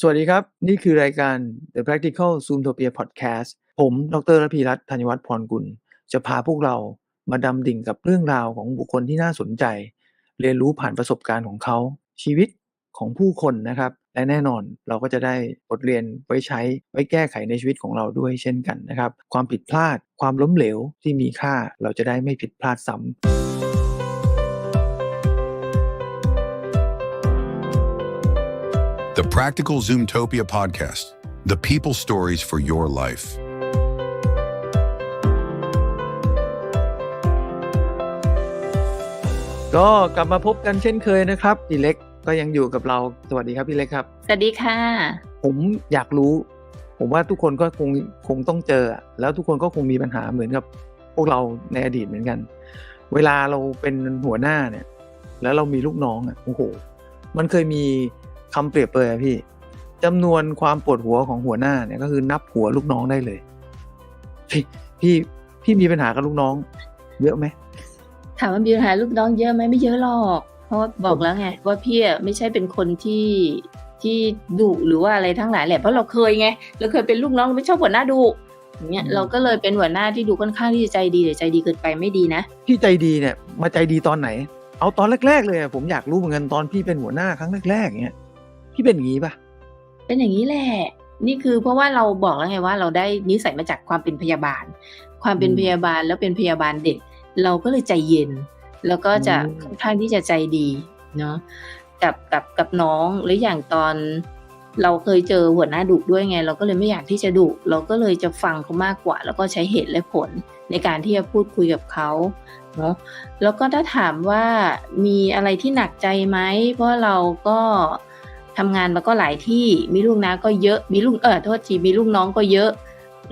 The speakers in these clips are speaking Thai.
สวัสดีครับ นี่คือรายการ The Practical Zoomtopia Podcast ผม ดรระพีรัตน์ธัญวัฒน์พรกุล จะพาพวกเรามาดำดิ่งกับเรื่องราวของบุคคลที่น่าสนใจ เรียนรู้ผ่านประสบการณ์ของเขา ชีวิตของผู้คนนะครับ และแน่นอนเราก็จะได้บทเรียนไว้ใช้ไว้แก้ไขในชีวิตของเราด้วยเช่นกันนะครับ ความผิดพลาด ความล้มเหลวที่มีค่าเราจะได้ไม่ผิดพลาดซ้ำ The Practical Zoomtopia podcast, the people stories for your life. ก็กลับมาพบกันเช่นเคยนะครับพี่เล็กก็ยังอยู่กับเรา สวัสดีครับพี่เล็กครับ สวัสดีค่ะ ผมอยากรู้ ผมว่าทุกคนก็คงคงต้องเจออะแล้วทุกคนก็คงมีปัญหาเหมือนกับพวกเราในอดีตเหมือนกัน เวลาเราเป็นหัวหน้าเนี่ย แล้วเรามีลูกน้องอะโอ้โห มันเคยมี คำเปรียบเลยอะพี่จำนวนความปวดหัวของหัวหน้าเนี่ยก็คือนับหัวลูกน้องได้เลย พี่พี่พี่มีปัญหากับลูกน้อง เยอะไหมถามว่ามีปัญหาลูกน้องเยอะไหมไม่เยอะหรอก เพราะว่าบอกแล้วไงว่าพี่อะไม่ใช่เป็นคนที่ที่ดุหรือว่าอะไรทั้งหลายแหละเพราะเราเคยไงเราเคยเป็นลูกน้องเราไม่ชอบหัวหน้าดุอย่างเงี้ยอืมเราก็เลยเป็นหัวหน้าที่ดูค่อนข้างที่จะใจดีแต่ใจดีเกินไปไม่ดีนะพี่ใจดีเนี่ย มาใจดีตอนไหน เอาตอนแรก ๆ เลยอะผมอยากรู้เหมือนกันตอนพี่เป็นหัวหน้าครั้งแรกๆเงี้ย พี่เป็นอย่างนี้ปะเป็นอย่างนี้แหละ นี่คือเพราะว่าเราบอกแล้วไงว่า เราได้นิสัยมาจากความเป็นพยาบาล ความเป็นพยาบาลแล้วเป็นพยาบาลเด็ก เราก็เลยใจเย็น แล้วก็จะค่อนข้างที่จะใจดีเนาะกับกับกับน้องหรืออย่างตอนเราเคยเจอหัวหน้าดุด้วยไง เราก็เลยไม่อยากที่จะดุเราก็เลยจะฟังเขามากกว่า แล้วก็ใช้เหตุและผลในการที่จะพูดคุยกับเขาเนาะแล้วก็ถ้าถามว่ามีอะไรที่หนักใจไหมเพราะเราก็ ทำงานมาก็หลายที่มีลูกน้าก็เยอะมีลูกเออโทษทีมีลูกน้องก็เยอะ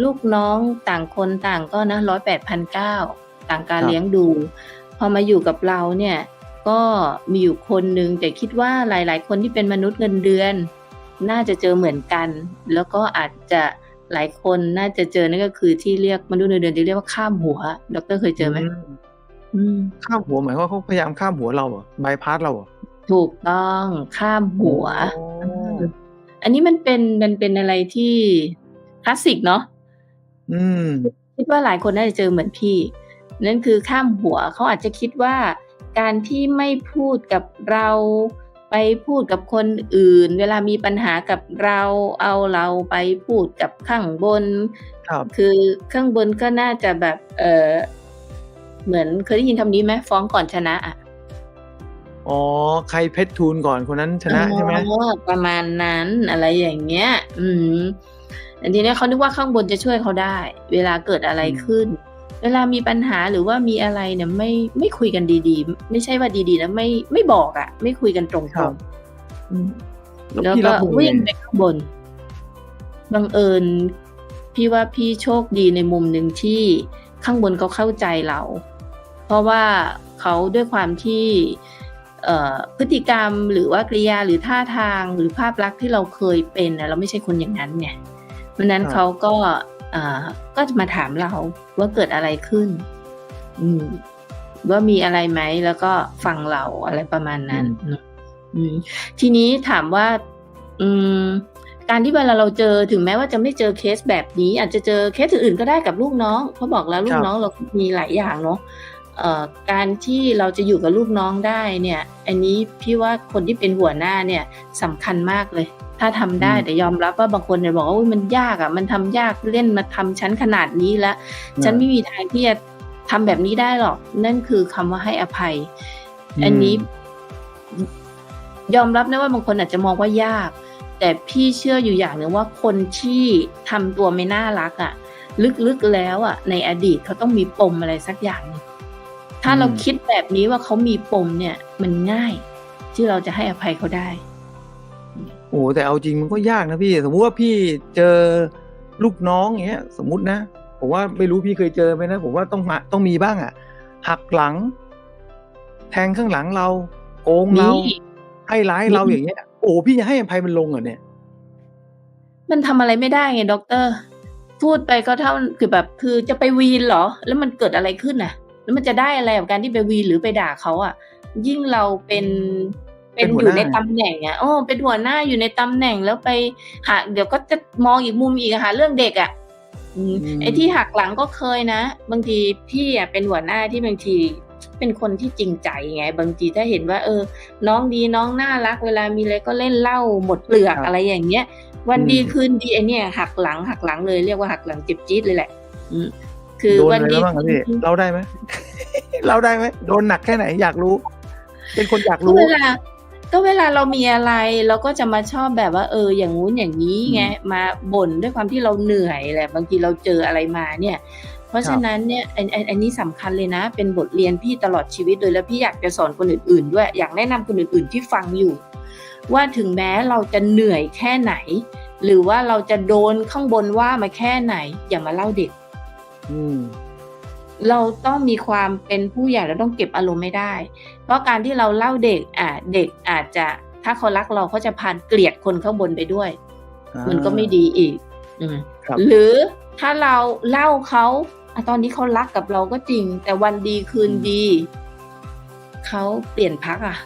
ลูกน้องต่างคนต่างก็นะร้อยแปดพันเก้าต่างการเลี้ยงดู พอมาอยู่กับเราเนี่ยก็มีอยู่คนหนึ่งแต่คิดว่าหลาย ๆ คนที่เป็นมนุษย์เงินเดือน น่าจะเจอเหมือนกัน แล้วก็อาจจะหลายคนน่าจะเจอนั่นก็คือที่เรียกมนุษย์เงินเดือนที่เรียกว่าข้ามหัว ดรเคยเจอไหมอืมข้ามหัวหมายความว่าเขาพยายามข้ามหัวเราเหรอบายพาสเราเหรอ ถูกต้องข้ามหัวอ๋ออันนี้มันเป็นมันเป็นอะไรที่คลาสสิกเนาะอืมคิดว่าหลายคนน่าจะเจอเหมือนพี่ นั่นคือข้ามหัวเขาอาจจะคิดว่า การที่ไม่พูดกับเราไปพูดกับคนอื่น เวลามีปัญหากับเราเอาเราไปพูดกับข้างบนครับคือข้างบนก็น่าจะแบบ เออเหมือนเคยได้ยินคำนี้ไหมฟ้องก่อนชนะอะ อ๋อ ใครเพชรทูลก่อนคนนั้นชนะใช่ไหมอ๋อประมาณนั้นอะไรอย่างเงี้ย อืมอันทีเนี้ยเขานึกว่าข้างบนจะช่วยเขาได้ เวลาเกิดอะไรขึ้น เวลามีปัญหาหรือว่ามีอะไรเนี่ยไม่ไม่คุยกันดีๆ ไม่ใช่ว่าดีๆนะไม่ไม่บอกอะ่ะ ไม่คุยกันตรงครับๆอืมแล้วแล้วพี่ก็รับมือวิ่งไงไปข้างบนบังเอิญพี่ว่าพี่โชคดีในมุมหนึ่งที่ข้างบนเขาเข้าใจเรา เพราะว่าเขาด้วยความที่เอ่อ พฤติกรรมหรือว่ากริยาหรือท่าทางหรือภาพลักษณ์ที่เราเคยเป็นน่ะเราไม่ใช่คนอย่างนั้นไงเพราะฉะนั้นครับเขาก็เอ่อก็จะมาถามเราว่าเกิดอะไรขึ้นอืมว่ามีอะไรไหมแล้วก็ฟังเราอะไรประมาณนั้นเนอะอืมทีนี้ถามว่าอืมการที่เวลาเราเจอถึงแม้ว่าจะไม่เจอเคสแบบนี้ อาจจะเจอเคสอื่นๆก็ได้กับลูกน้องเพราะบอกแล้วลูครักบน้องเรามีหลายอย่างเนาะเอ่อ การที่เราจะอยู่กับลูกน้องได้เนี่ย อันนี้พี่ว่าคนที่เป็นหัวหน้าเนี่ยสำคัญมากเลย ถ้าทำได้แต่ยอมรับว่าบางคนเนี่ยบอกว่าอุ๊ยมันยากอะ มันทำยากเล่นมาทำชั้นขนาดนี้แล้ว ฉันไม่มีทางที่จะทำแบบนี้ได้หรอก นั่นคือคำว่าให้อภัย อันนี้ ยอมรับนะว่าบางคนอาจจะมองว่ายาก แต่พี่เชื่ออยู่อย่างหนึ่งว่าคนที่ทำตัวไม่น่ารักอะ่ะ ลึกๆแล้วอะ่ะ ในอดีตเขาต้องมีปมอะไรสักอย่างหนึ่ง ถ้าเราอืมคิดแบบนี้ว่าเขามีปมเนี่ย มันง่าย ที่เราจะให้อภัยเขาได้โอ้โหแต่เอาจริงมันก็ยากนะพี่ สมมุติว่าพี่เจอลูกน้องอย่างเงี้ย สมมุตินะผมว่าไม่รู้พี่เคยเจอไหมนะผมว่าต้องมาต้องมีบ้างอะ่ะ หักหลัง แทงข้างหลังเราโกงเรามีให้ร้ายมีเราอย่างเงี้ย โอ้พี่จะให้อภัยมันลงเหรอเนี่ย มันทำอะไรไม่ได้ไงด็อกเตอร์ พูดไปก็เท่าคือแบบคือจะไปวีนเหรอ แล้วมันเกิดอะไรขึ้นน่ะ แล้วมันจะได้อะไรกับการที่ไปวีนหรือไปด่าเขาอะ ยิ่งเราเป็นเป็นเป็นหัวอยู่หน้าในตำแหน่งอะโอ้เป็นหัวหน้าอยู่ในตำแหน่งแล้วไปหาเดี๋ยวก็จะมองอีกมุมอีกอะค่ะเรื่องเด็กอะอืมอืมไอ้ที่หักหลังก็เคยนะ บางทีพี่อะเป็นหัวหน้าที่บางทีเป็นคนที่จริงใจไง บางทีถ้าเห็นว่า เออ น้องดีน้องน่ารัก เวลามีอะไรก็เล่นเหล้าหมดเปลือกครับอะไรอย่างเงี้ย วันอืมดีคืนดีไอเนี่ยหักหลังหักหลังเลยเรียกว่าหักหลังเจ็บจี๊ดเลยแหละอืม คือโดนวันอะไรดีบ้างครับคืพี่นเล่าได้ไหมเล่าได้ไหมโดนหนักแค่ไหนอยากรู้ เป็นคนอยากก็รู้เวลาก็เวลาเรามีอะไรเราก็จะมาชอบแบบว่า เออ อย่างงู้นอย่างนี้ไงอืมมาบ่นด้วยความที่เราเหนื่อยแหละบางทีเราเจออะไรมาเนี่ย เพราะครับฉะนั้นเนี่ยอันอันอันนี้สำคัญเลยนะ เป็นบทเรียนพี่ตลอดชีวิตเลยแล้วพี่อยากจะสอนคนอื่นๆ ด้วยอยากแนะนำคนอื่นๆที่ฟังอยู่ ว่าถึงแม้เราจะเหนื่อยแค่ไหน หรือว่าเราจะโดนข้างบนว่ามาแค่ไหน อย่ามาเล่าเด็ก อืมเราต้องมีความเป็นผู้ใหญ่เราต้องเก็บอารมณ์ไม่ได้ เพราะการที่เราเล่าเด็กอะเด็กอาจจะถ้าเขารักเราเขาจะพานเกลียดคนข้างบนไปด้วยอ่ามันก็ไม่ดีอีกอืมครับหรือถ้าเราเล่าเขาอะตอนนี้เขารักกับเราก็จริง แต่วันดีคืนดี เขาเปลี่ยนพักอะ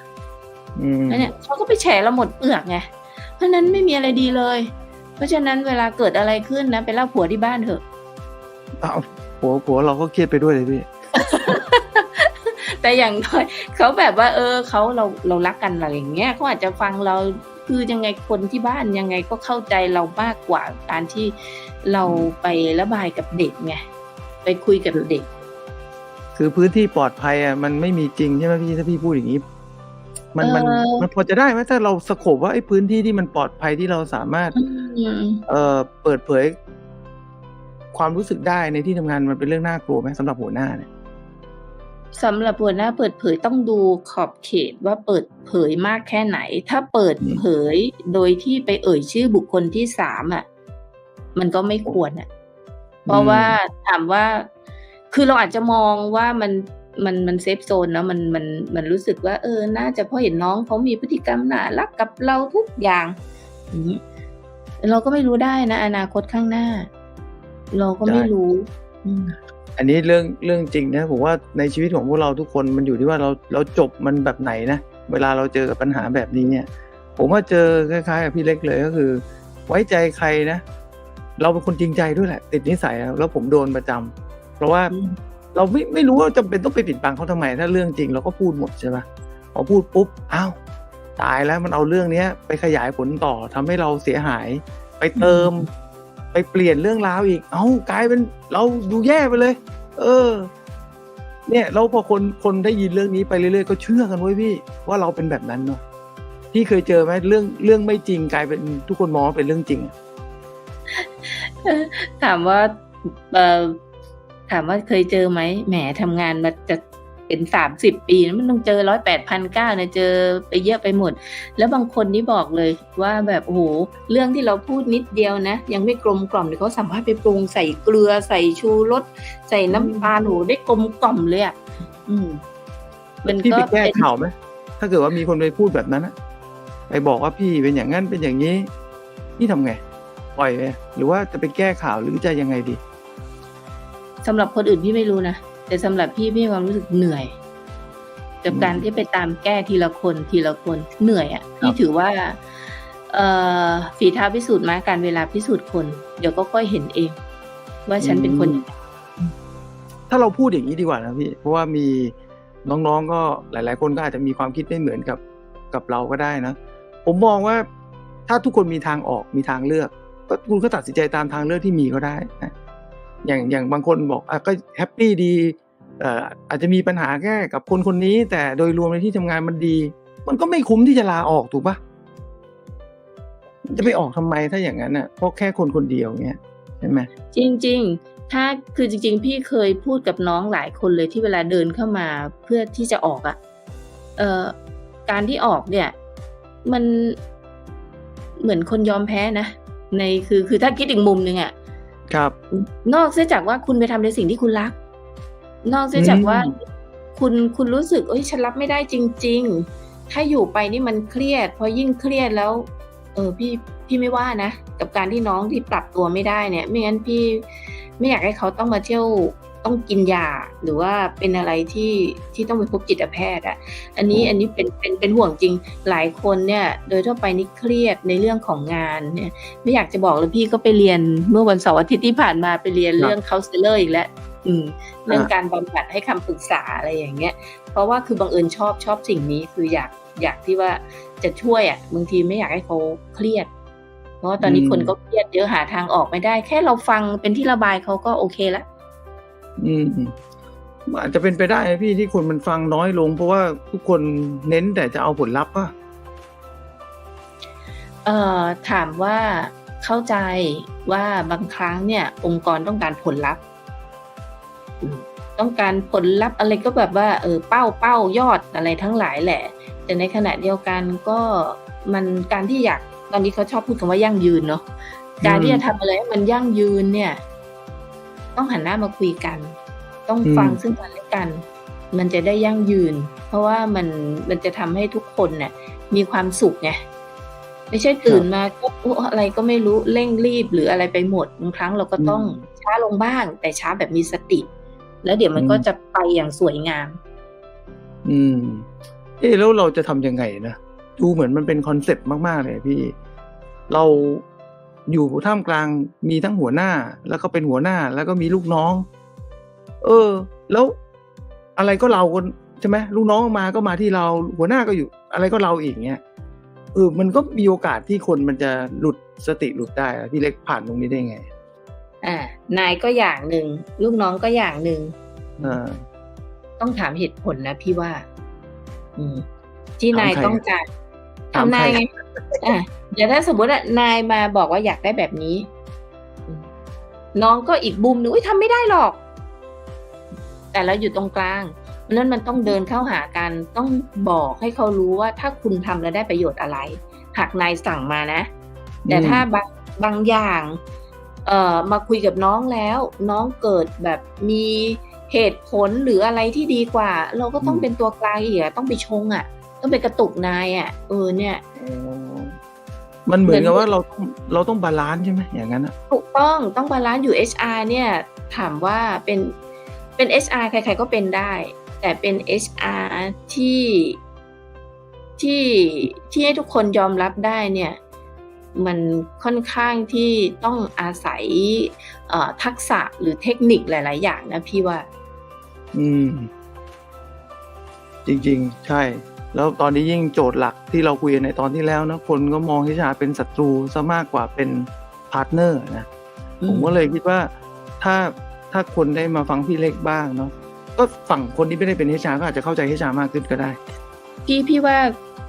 อืมแล้วเนี่ยเขาก็ไปแฉเราหมดเปลือกไงเพราะฉะนั้นไม่มีอะไรดีเลย เพราะฉะนั้นเวลาเกิดอะไรขึ้นนะไปเล่าผัวที่บ้านเถอะ เอาผัวผัวเราก็เครียดไปด้วยเลยพี่ แต่อย่างน้อยเขาแบบว่า เออเขาเราเรารักกันอะไรอย่างเงี้ยเขาอาจจะฟังเราคือยังไงคนที่บ้านยังไงก็เข้าใจเรามากกว่าการที่เราไประบายกับเด็กไงไปคุยกับเด็ก คือพื้นที่ปลอดภัยอะมันไม่มีจริงใช่ไหมพี่ถ้าพี่พูดอย่างนี้ มันมันเอ่อมันพอจะได้ไหมถ้าเราสโคบว่าไอ้พื้นที่ที่มันปลอดภัยที่เราสามารถอืมเอ่อเปิดเผย ความรู้สึกได้ในที่ทำงานมันเป็นเรื่องน่ากลัวไหมสำหรับหัวหน้าเนี่ยสำหรับหัวหน้าเปิดเผยต้องดูขอบเขตว่าเปิดเผยมากแค่ไหน ถ้าเปิดเผยโดยที่ไปเอ่ยชื่อบุคคลที่สามอะ มันก็ไม่ควรอะ เพราะว่าถามว่า คือเราอาจจะมองว่ามันมันมันเซฟโซนเนาะมันมันมันรู้สึกว่า เออ น่าจะเพราะเห็นน้องเขามีพฤติกรรมน่ารักกับเราทุกอย่างอย่างนี้เราก็ไม่รู้ได้นะ อนาคตข้างหน้า เราก็ไม่ใช่รู้อืมอันนี้เรื่องเรื่องจริงนะผมว่าในชีวิตของพวกเราทุกคนมันอยู่ที่ว่าเราเราจบมันแบบไหนนะเวลาเราเจอกับปัญหาแบบนี้เนี่ย ผมว่าเจอคล้ายๆกับพี่เล็กเลยก็คือ ไว้ใจใครนะ เราเป็นคนจริงใจด้วยแหละ ติดนิสัยแล้วแล้วผมโดนประจำเพราะว่าอืมเราไม่ไม่รู้ว่าจำเป็นต้องไปปิดบังเขาทำไม ถ้าเรื่องจริงเราก็พูดหมดใช่ปะพอพูดปุ๊บอ้าวตายแล้วมันเอาเรื่องเนี้ยไปขยายผลต่อทำให้เราเสียหาย ไปเติม ไปเปลี่ยนเรื่องราวอีก เอ้ากลายเป็นเราดูแย่ไปเลย เออ เนี่ยแล้วพอคนคนได้ยินเรื่องนี้ไปเรื่อยๆก็เชื่อกันไว้ยพี่ ว่าเราเป็นแบบนั้นเนาะพี่เคยเจอไหมเรื่องเรื่องไม่จริงกลายเป็นทุกคนมองเป็นเรื่องจริง ถามว่าเออถามว่าเคยเจอไหมแหมทำงานมาจะ เป็นสามสิบปีนะมันต้องเจอร้อยแปดพันเก้าเนี่ยเจอไปเยอะไปหมด แล้วบางคนนี่บอกเลยว่าแบบโอ้โหเรื่องที่เราพูดนิดเดียวนะ ยังไม่กลมกล่อมเดี๋ยวเขาสามารถไปปรุงใส่เกลือใส่ชูรสใส่น้ำตาลโหได้กลมกล่อมเลยอะอืมมันพี่ก็ไปแก้เป็นข่าวไหมถ้าเกิดว่ามีคนไปพูดแบบนั้นอะไปบอกว่าพี่เป็นอย่างนั้นเป็นอย่างนี้พี่ทำไงปล่อยไปหรือว่าจะไปแก้ข่าวหรือจะยังไงดีสำหรับคนอื่นพี่ไม่รู้นะ แต่สำหรับพี่พี่มีความรู้สึกเหนื่อยกับอืมการที่ไปตามแก้ทีละคนทีละคนเหนื่อยอะ่ะครับพี่ถือว่าเอ่อฝีเท้าพิสูจน์มาการเวลาพิสูจน์คน เดี๋ยวก็ค่อยเห็นเอง ว่าฉันเป็นคนยังไงถ้าเราพูดอย่างนี้ดีกว่านะพี่ เพราะว่ามีน้องๆก็หลาย ๆ คนก็อาจจะมีความคิดไม่เหมือนกับกับเราก็ได้นะ ผมมองว่าถ้าทุกคนมีทางออกมีทางเลือก ก็คุณก็ตัดสินใจตามทางเลือกที่มีก็ได้นะ อย่างอย่างบางคนบอกอะก็แฮปปี้ดีอาจจะมีปัญหาแค่กับคนคนนี้ แต่โดยรวมในที่ทำงานมันดี มันก็ไม่คุ้มที่จะลาออกถูกปะจะไปออกทำไมถ้าอย่างนั้นอะเพราะแค่คนคนเดียวเนี้ยใช่ไหมจริง ๆ ถ้าคือจริง ๆ พี่เคยพูดกับน้องหลายคนเลยที่เวลาเดินเข้ามาเพื่อที่จะออกอะเอ่อการที่ออกเนี่ย มันเหมือนคนยอมแพ้นะในคือคือถ้าคิดอีกมุมหนึ่งอะ ครับ นอกเสียจากว่าคุณไปทำในสิ่งที่คุณรัก นอกเสียจากว่าอืมคุณคุณรู้สึกเอ้ยฉันรับไม่ได้จริง ๆ ถ้าอยู่ไปนี่มันเครียด พอยิ่งเครียดแล้ว เออพี่พี่ไม่ว่านะ กับการที่น้องที่ปรับตัวไม่ได้เนี่ย ไม่งั้นพี่ไม่อยากให้เขาต้องมาเที่ยว ต้องกินยาหรือว่าเป็นอะไรที่ที่ต้องไปพบจิตแพทย์อะอันนี้อืมอันนี้เป็นเป็นเป็นห่วงจริงหลายคนเนี่ย โดยทั่วไปนี่เครียดในเรื่องของงานเนี่ย ไม่อยากจะบอกเลยพี่ก็ไปเรียนเมื่อวันเสาร์อาทิตย์ที่ผ่านมาไปเรียนครับเรื่อง counselor อีกแล้วอืมเรื่องอ่าการบำบัดให้คำปรึกษาอะไรอย่างเงี้ย เพราะว่าคือบังเอิญชอบชอบสิ่งนี้คืออยากอยากที่ว่าจะช่วยอะบางทีไม่อยากให้เขาเครียด เพราะว่าตอนนี้อืมคนก็เครียดเยอะหาทางออกไม่ได้ แค่เราฟังเป็นที่ระบายเขาก็โอเคละ อืมอาจจะเป็นไปได้พี่ที่คนมันฟังน้อยลง เพราะว่าทุกคนเน้นแต่จะเอาผลลัพธ์ป่ะเอ่อถามว่าเข้าใจว่าบางครั้งเนี่ย องค์กรต้องการผลลัพธ์ต้องการผลลัพธ์อะไรก็แบบว่าเออเป้าเป้ายอดอะไรทั้งหลายแหละ แต่ในขณะเดียวกันก็มันการที่อยากตอนนี้เขาชอบพูดคำว่ายั่งยืนเนาะการที่จะทำอะไรให้มันยั่งยืนเนี่ย ต้องหันหน้ามาคุยกัน ต้องฟังอืมซึ่งกันและกัน มันจะได้ยั่งยืน เพราะว่ามันมันจะทำให้ทุกคนเนี่ยมีความสุขไงไม่ใช่ตื่นมาก็โอ้อะไรก็ไม่รู้เร่งรีบหรืออะไรไปหมดบางครั้งเราก็ต้องช้าลงบ้าง แต่ช้าแบบมีสติ แล้วเดี๋ยวมันก็จะไปอย่างสวยงาม อืม เอ๊ะแล้วเราจะทำยังไงนะดูเหมือนมันเป็นคอนเซ็ปต์มาก ๆ เลยพี่ เรา อยู่ท่ามกลางมีทั้งหัวหน้า แล้วก็เป็นหัวหน้าแล้วก็มีลูกน้อง เออ แล้วอะไรก็เราคนใช่ไหมลูกน้องมาก็มาที่เราหัวหน้าก็อยู่ อะไรก็เราอีกเงี้ยเออมันก็มีโอกาสที่คนมันจะหลุดสติหลุดได้อะพี่เล็กผ่านตรงนี้ได้ไง อ่านายก็อย่างหนึ่งลูกน้องก็อย่างหนึ่งเออต้องถามเหตุผลนะพี่ว่า อืม ที่ถามนายใครต้องการ ถามทำนายใครไงอะเดี๋ยวถ้าสมมติว่านายมาบอกว่าอยากได้แบบนี้อืมน้องก็อีกบุมหนึ่งอุ้ยทำไม่ได้หรอก แต่เราอยู่ตรงกลางเพราะฉะนั้นมันต้องเดินเข้าหากันต้องบอกให้เขารู้ว่าถ้าคุณทำแล้วได้ประโยชน์อะไร หากนายสั่งมานะ แต่ถ้าบางบางอย่าง เอ่อมาคุยกับน้องแล้ว น้องเกิดแบบมีเหตุผลหรืออะไรที่ดีกว่า เราก็ต้องอืมเป็นตัวกลางอีกอะต้องไปชงอะ ต้องไปกระตุกนายอะเออเนี่ยอ๋อมันเหมือนกับเหมือนว่าเราต้องเราต้องบาลานซ์ใช่ไหมอย่างนั้นอะถูกต้องต้องบาลานซ์อยู่ HR เนี่ยถามว่าเป็นเป็น HR ใคร ๆก็เป็นได้ แต่เป็น HR ที่ที่ที่ให้ทุกคนยอมรับได้เนี่ย มันค่อนข้างที่ต้องอาศัยเอ่อทักษะหรือเทคนิคหลาย ๆ อย่างนะพี่ว่า อืม จริง ๆ ใช่ แล้วตอนนี้ยิ่งโจทย์หลักที่เราคุยกันในตอนที่แล้วนะคนก็มองฮิชาเป็นศัตรูซะมากกว่าเป็นพาร์ทเนอร์นะอืมผมก็เลยคิดว่าถ้าถ้าคนได้มาฟังพี่เล็กบ้างเนาะก็ฝั่งคนที่ไม่ได้เป็นเฮชาก็อาจจะเข้าใจเฮชามากขึ้นก็ได้ พี่พี่ว่า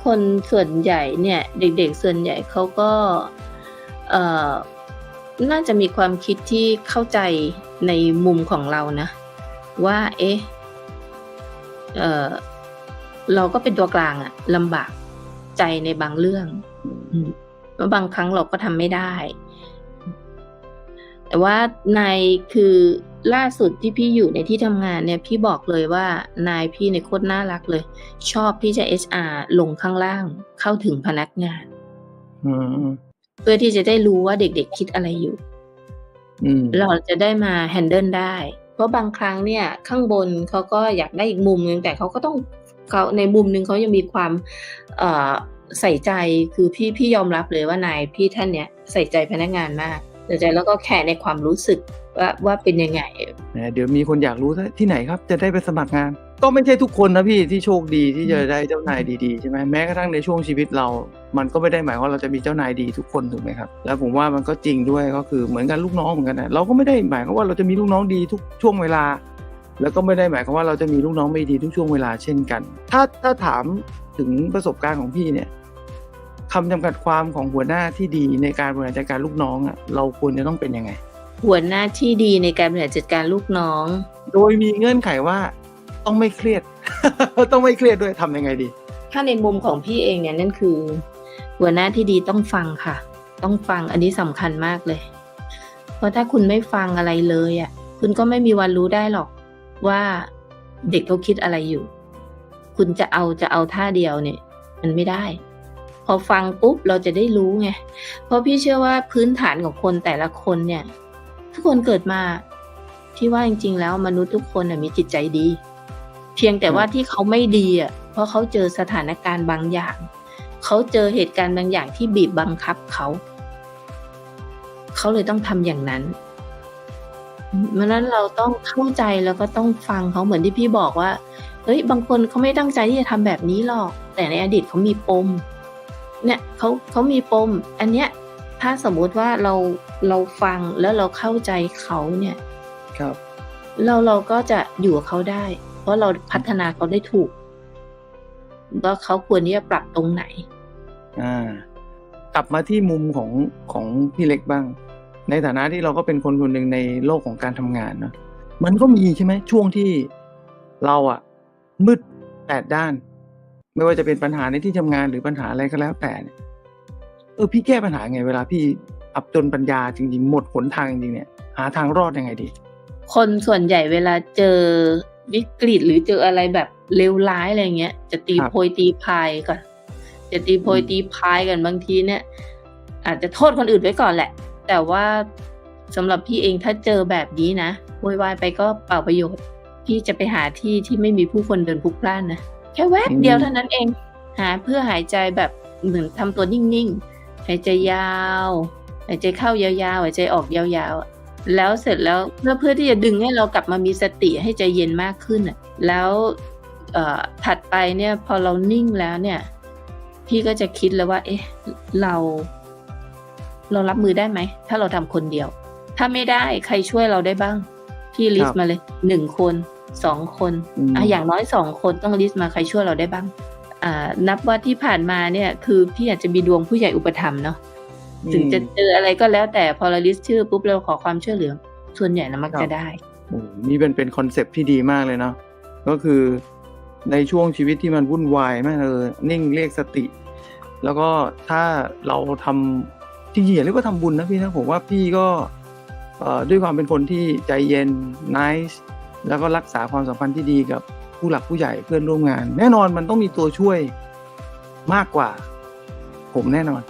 คนส่วนใหญ่เนี่ย เด็กๆส่วนใหญ่เขาก็เอ่อน่าจะมีความคิดที่เข้าใจในมุมของเรานะ ว่า เอ๊ะเออ เราก็เป็นตัวกลางอะลำบากใจในบางเรื่องอืมแล้วบางครั้งเราก็ทำไม่ได้ แต่ว่านายคือล่าสุดที่พี่อยู่ในที่ทำงานเนี่ย พี่บอกเลยว่านายพี่ในยโคตรน่ารักเลย ชอบที่จะ HR ลงข้างล่างเข้าถึงพนักงานอืมเพื่อที่จะได้รู้ว่าเด็กๆคิดอะไรอยู่อืมเราจะได้มาแฮนเดิลได้ เพราะบางครั้งเนี่ย ข้างบนเขาก็อยากได้อีกมุมนึงแต่เขาก็ต้อง เขาในมุมนึงเขายังมีความเอ่อใส่ใจคือพี่พี่ยอมรับเลยว่านายพี่ท่านเนี้ยใส่ใจพนักงานมากใส่ใจแล้วก็แคร์ในความรู้สึกว่าว่าเป็นยังไงนะเดี๋ยวมีคนอยากรู้ที่ไหนครับ จะได้ไปสมัครงาน ก็ไม่ใช่ทุกคนนะพี่ที่โชคดีที่จะได้เจ้านายดีๆใช่ไหมแม้กระทั่งในช่วงชีวิตเรา มันก็ไม่ได้หมายว่าเราจะมีเจ้านายดีทุกคนถูกไหมครับ แล้วผมว่ามันก็จริงด้วยก็คือเหมือนกันลูกน้องเหมือนกันนะเราก็ไม่ได้หมายความว่าเราจะมีลูกน้องดีทุกช่วงเวลา แล้วก็ไม่ได้หมายความว่าเราจะมีลูกน้องไม่ดีทุกช่วงเวลาเช่นกัน ถ้าถ้าถามถึงประสบการณ์ของพี่เนี่ยคำจำกัดความของหัวหน้าที่ดีในการบริหารจัดการลูกน้องอะเราควรจะต้องเป็นยังไง หัวหน้าที่ดีในการบริหารจัดการลูกน้อง โดยมีเงื่อนไขว่าต้องไม่เครียด ต้องไม่เครียดด้วยทำยังไงดี ถ้าในมุมของพี่เองเนี่ยนั่นคือ หัวหน้าที่ดีต้องฟังค่ะ ต้องฟังอันนี้สำคัญมากเลย เพราะถ้าคุณไม่ฟังอะไรเลยอะคุณก็ไม่มีวันรู้ได้หรอก ว่าเด็กเขาคิดอะไรอยู่ คุณจะเอาจะเอาท่าเดียวเนี่ย มันไม่ได้ พอฟังปุ๊บเราจะได้รู้ไง เพราะพี่เชื่อว่าพื้นฐานของคนแต่ละคนเนี่ย ทุกคนเกิดมาที่ว่าจริง ๆ แล้วมนุษย์ทุกคนน่ะมีจิตใจดี เพียงแต่ครับว่าที่เขาไม่ดีอะเพราะเขาเจอสถานการณ์บางอย่าง เขาเจอเหตุการณ์บางอย่างที่บีบบังคับเขา เขาเลยต้องทำอย่างนั้น เพราะฉะนั้นเราต้องเข้าใจแล้วก็ต้องฟังเขาเหมือนที่พี่บอกว่า เฮ้ย บางคนเขาไม่ตั้งใจที่จะทำแบบนี้หรอก แต่ในอดีตเขามีปม เนี่ยเขาเขามีปม อันเนี้ย ถ้าสมมุติว่าเราเราฟังแล้วเราเข้าใจเขาเนี่ย ครับ เราเราก็จะอยู่กับเขาได้ เพราะเราพัฒนาเขาได้ถูกว่าเขาควรที่จะปรับตรงไหน อ่า กลับมาที่มุมของของพี่เล็กบ้าง ในฐานะที่เราก็เป็นคนคนหนึ่งในโลกของการทำงานเนาะมันก็มีใช่ไหมช่วงที่เราอะมืดแปดด้าน ไม่ว่าจะเป็นปัญหาในที่ทำงานหรือปัญหาอะไรก็แล้วแต่เนี่ยเออพี่แก้ปัญหาไงเวลาพี่อับจนปัญญาจริงๆหมดหนทางจริงๆเนี่ย หาทางรอดยังไงดี คนส่วนใหญ่เวลาเจอวิกฤตหรือเจออะไรแบบเลวร้ายอะไรเงี้ย จะตีครับโพยตีพายก่อนจะตีโพยอืมตีพายกันบางทีเนี่ย อาจจะโทษคนอื่นไว้ก่อนแหละ แต่ว่าสำหรับพี่เองถ้าเจอแบบนี้นะโวยวายไปก็เปล่าประโยชน์ พี่จะไปหาที่ที่ไม่มีผู้คนเดินพลุกพล่านนะแค่แวบเดียวเท่านั้นเอง หาเพื่อหายใจแบบเหมือนทำตัวนิ่งๆหายใจยาวหายใจเข้ายาวๆหายใจออกยาวๆแล้วเสร็จแล้วเพื่อเพื่อที่จะดึงให้เรากลับมามีสติให้ใจเย็นมากขึ้นอะแล้วเอ่อถัดไปเนี่ยพอเรานิ่งแล้วเนี่ย พี่ก็จะคิดแล้วว่า เอ๊ะ เรา เรารับมือได้ไหม ถ้าเราทำคนเดียว ถ้าไม่ได้ใครช่วยเราได้บ้าง พี่ลิสครับต์มาเลยหนึ่งคนสองคนอืมอะอย่างน้อยสองคนต้องลิสต์มาใครช่วยเราได้บ้าง อ่า นับว่าที่ผ่านมาเนี่ย คือพี่อาจจะมีดวงผู้ใหญ่อุปถัมภ์เนาะถึงจะเจออะไรก็แล้วแต่พอเราลิสต์ชื่อปุ๊บเราขอความช่วยเหลือ ส่วนใหญ่นะมักครับจะได้โอ้โหนี่เป็นเป็นคอนเซปต์ที่ดีมากเลยเนาะก็คือในช่วงชีวิตที่มันวุ่นวายมากเออนิ่งเรียกสติ แล้วก็ถ้าเราทำ จริงๆอย่าเรียกว่าทำบุญนะพี่นะผมว่าพี่ก็ด้วยความเป็นคนที่ใจเย็น nice แล้วก็รักษาความสัมพันธ์ที่ดีกับผู้หลักผู้ใหญ่เพื่อนร่วมงาน แน่นอนมันต้องมีตัวช่วยมากกว่า ผมแน่นอน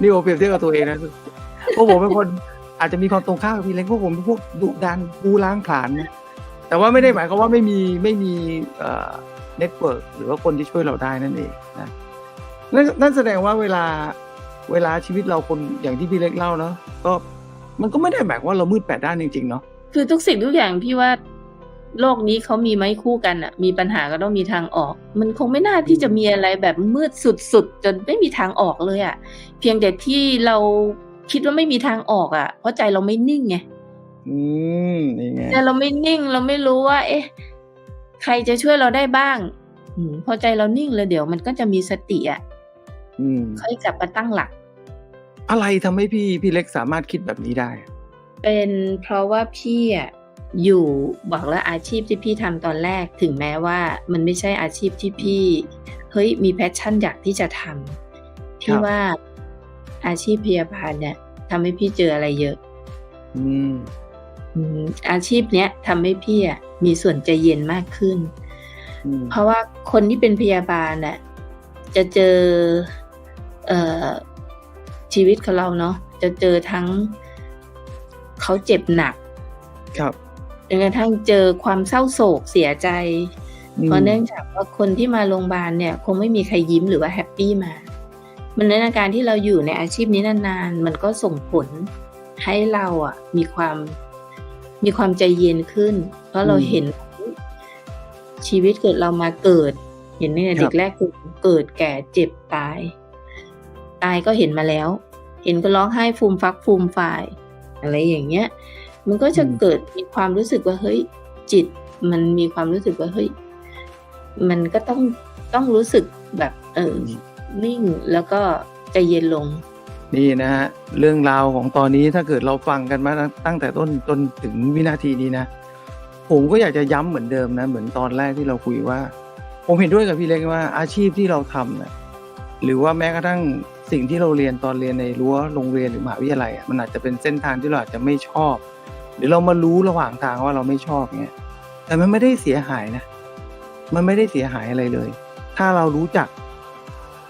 นี่ผมเปรียบเทียบกับตัวเองนะเพราะผมเป็นคนอาจจะมีความตรงข้ามกับพี่เล็กเพราะผมเป็นพวกดุดันบูล้างผลาญนะแต่ว่าไม่ได้หมายความว่าไม่มีไม่มีเอ่อเน็ตเวิร์กหรือว่าคนที่ช่วยเราได้นั่นเองนะ นั่นนั่นแสดงว่าเวลาเวลาชีวิตเราคนอย่างที่พี่เล็กเล่าเนาะก็มันก็ไม่ได้หมายความว่าเรามืดแปดด้านจริง ๆ เนาะคือทุกสิ่งทุกอย่างพี่ว่าโลกนี้เขามีไม้คู่กันอะมีปัญหาก็ต้องมีทางออก มันคงไม่น่าที่จะมีอะไรแบบมืดสุดๆจนไม่มีทางออกเลยอะเพียงแต่ที่เราคิดว่าไม่มีทางออกอะเพราะใจเราไม่นิ่งไงอืมนี่ไงใจเราไม่นิ่งเราไม่รู้ว่า เอ๊ะ ใครจะช่วยเราได้บ้างอืมพอใจเรานิ่งแล้วเดี๋ยวมันก็จะมีสติอะอืม ค่อยกลับมาตั้งหลัก อะไรทำให้พี่พี่เล็กสามารถคิดแบบนี้ได้ เป็นเพราะว่าพี่อะอยู่บอกแล้วอาชีพที่พี่ทำตอนแรกถึงแม้ว่ามันไม่ใช่อาชีพที่พี่ เฮ้ยมีแพชชั่นอยากที่จะทำพี่ครับว่าอาชีพพยาบาลเนี่ยทำให้พี่เจออะไรเยอะอืมอืมอาชีพเนี้ยทำให้พี่อะมีส่วนใจเย็นมากขึ้นอืมเพราะว่าคนที่เป็นพยาบาลน่ะจะเจอเอ่อ ชีวิตของเราเนาะจะเจอทั้งเขาเจ็บหนัก ครับจนกระทั่งเจอความเศร้าโศกเสียใจอืมเพราะเนื่องจากว่าคนที่มาโรงพยาบาลเนี่ย คงไม่มีใครยิ้มหรือว่าแฮปปี้มา มันในอาการที่เราอยู่ในอาชีพนี้นานๆ มันก็ส่งผลให้เราอะ มีความมีความใจเย็นขึ้น เพราะเราเห็นชีวิตเกิดเรามาเกิด เห็นในเด็กแรกเกิดเกิดแก่เจ็บตาย ตายก็เห็นมาแล้ว เห็นก็ร้องไห้ฟูมฟักฟูมฝ่าย อะไรอย่างเงี้ย มันก็จะอืมเกิดมีความรู้สึกว่าเฮ้ยจิต มันมีความรู้สึกว่าเฮ้ยมันก็ต้องต้องรู้สึกแบบเออนิ่งแล้วก็ใจเย็นลง นี่นะฮะเรื่องราวของตอนนี้ถ้าเกิดเราฟังกันมาตั้งแต่ต้นจนถึงวินาทีนี้นะผมก็อยากจะย้ำเหมือนเดิมนะ เหมือนตอนแรกที่เราคุยว่า ผมเห็นด้วยกับพี่เล็กว่าอาชีพที่เราทำนะหรือว่าแม้กระทั่ง สิ่งที่เราเรียนตอนเรียนในรั้วโรงเรียนหรือมหาวิทยาลัยมันอาจจะเป็นเส้นทางที่เราอาจจะไม่ชอบ หรือเรามารู้ระหว่างทางว่าเราไม่ชอบเงี้ยแต่มันไม่ได้เสียหายนะ มันไม่ได้เสียหายอะไรเลย ถ้าเรารู้จัก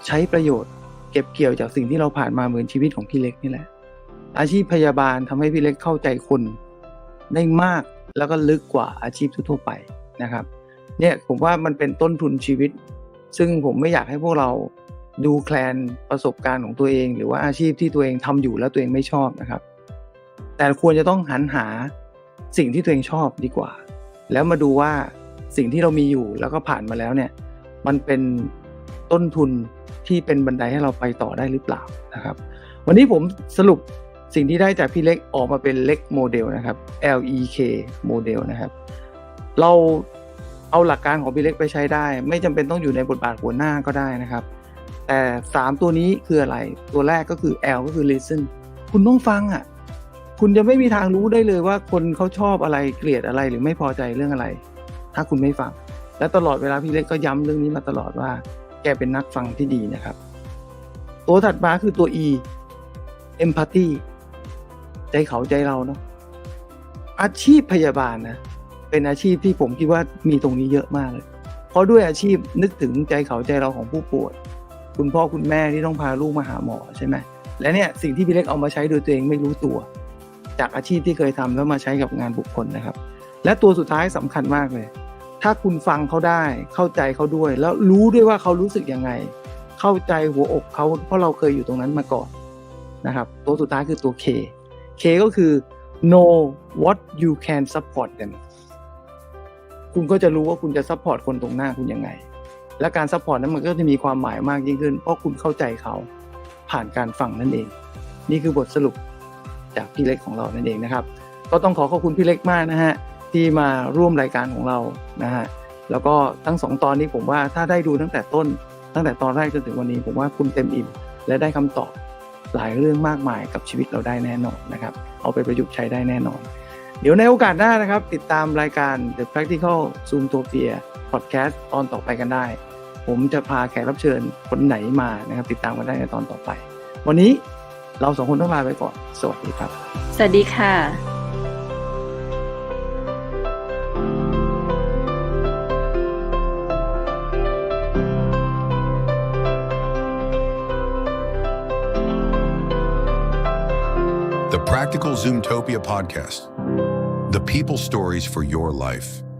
ใช้ประโยชน์ เก็บเกี่ยวจากสิ่งที่เราผ่านมาเหมือนชีวิตของพี่เล็กนี่แหละ อาชีพพยาบาลทำให้พี่เล็กเข้าใจคนได้มากแล้วก็ลึกกว่าอาชีพทั่วไปนะครับ เนี่ยผมว่ามันเป็นต้นทุนชีวิต ซึ่งผมไม่อยากให้พวกเรา ดูแคลนประสบการณ์ของตัวเอง หรือว่าอาชีพที่ตัวเองทำอยู่แล้วตัวเองไม่ชอบนะครับ แต่ควรจะต้องหันหาสิ่งที่ตัวเองชอบดีกว่า แล้วมาดูว่าสิ่งที่เรามีอยู่แล้วก็ผ่านมาแล้วเนี่ย มันเป็นต้นทุนที่เป็นบันไดให้เราไปต่อได้หรือเปล่านะครับ วันนี้ผมสรุปสิ่งที่ได้จากพี่เล็กออกมาเป็นเล็กโมเดลนะครับ L E K โมเดลนะครับ เราเอาหลักการของพี่เล็กไปใช้ได้ ไม่จำเป็นต้องอยู่ในบทบาทหัวหน้าก็ได้นะครับ แต่ 3 ตัวนี้คืออะไร ตัวแรกก็คือ L ก็คือ listen คุณต้องฟังอะ คุณจะไม่มีทางรู้ได้เลยว่าคนเขาชอบอะไรเกลียดอะไรหรือไม่พอใจเรื่องอะไร ถ้าคุณไม่ฟัง และตลอดเวลาพี่เล็กก็ย้ำเรื่องนี้มาตลอดว่า แกเป็นนักฟังที่ดีนะครับ ตัวถัดมาคือตัว E empathy ใจเขาใจเราเนาะอาชีพพยาบาลนะเป็นอาชีพที่ผมคิดว่ามีตรงนี้เยอะมากเลย เพราะด้วยอาชีพนึกถึงใจเขาใจเราของผู้ป่วย คุณพ่อคุณแม่ที่ต้องพาลูกมาหาหมอใช่ไหมและเนี่ยสิ่งที่พี่เล็กเอามาใช้โดยตัวเองไม่รู้ตัว จากอาชีพที่เคยทำแล้วมาใช้กับงานบุคคลนะครับ และตัวสุดท้ายสำคัญมากเลย ถ้าคุณฟังเขาได้เข้าใจเขาด้วย แล้วรู้ด้วยว่าเขารู้สึกยังไง เข้าใจหัวอกเขาเพราะเราเคยอยู่ตรงนั้นมาก่อนนะครับ ตัวสุดท้ายคือตัว K K ก็คือ know what you can support them คุณก็จะรู้ว่าคุณจะ support คนตรงหน้าคุณยังไง และการ support นั้นมันก็จะมีความหมายมากยิ่งขึ้น เพราะคุณเข้าใจเขาผ่านการฟังนั่นเอง นี่คือบทสรุปจากพี่เล็กของเรานั่นเองนะครับ ก็ต้องขอขอบคุณพี่เล็กมากนะฮะที่มาร่วมรายการของเรานะฮะแล้วก็ทั้งสองตอนนี้ผมว่าถ้าได้ดูตั้งแต่ต้น ตั้งแต่ตอนแรกจนถึงวันนี้ ผมว่าคุณเต็มอิ่ม และได้คำตอบหลายเรื่องมากมายกับชีวิตเราได้แน่นอนนะครับ เอาไปประยุกต์ใช้ได้แน่นอน เดี๋ยวในโอกาสหน้านะครับ ติดตามรายการ The Practical Zoomtopia Podcast ตอนต่อไปกันได้ ผมจะพาแขกรับเชิญคนไหนมานะครับ ติดตามกันได้ในตอนต่อไป วันนี้เราสองคนต้องลาไปก่อน สวัสดีครับ สวัสดีค่ะ The Practical Zoomtopia podcast. The people stories for your life.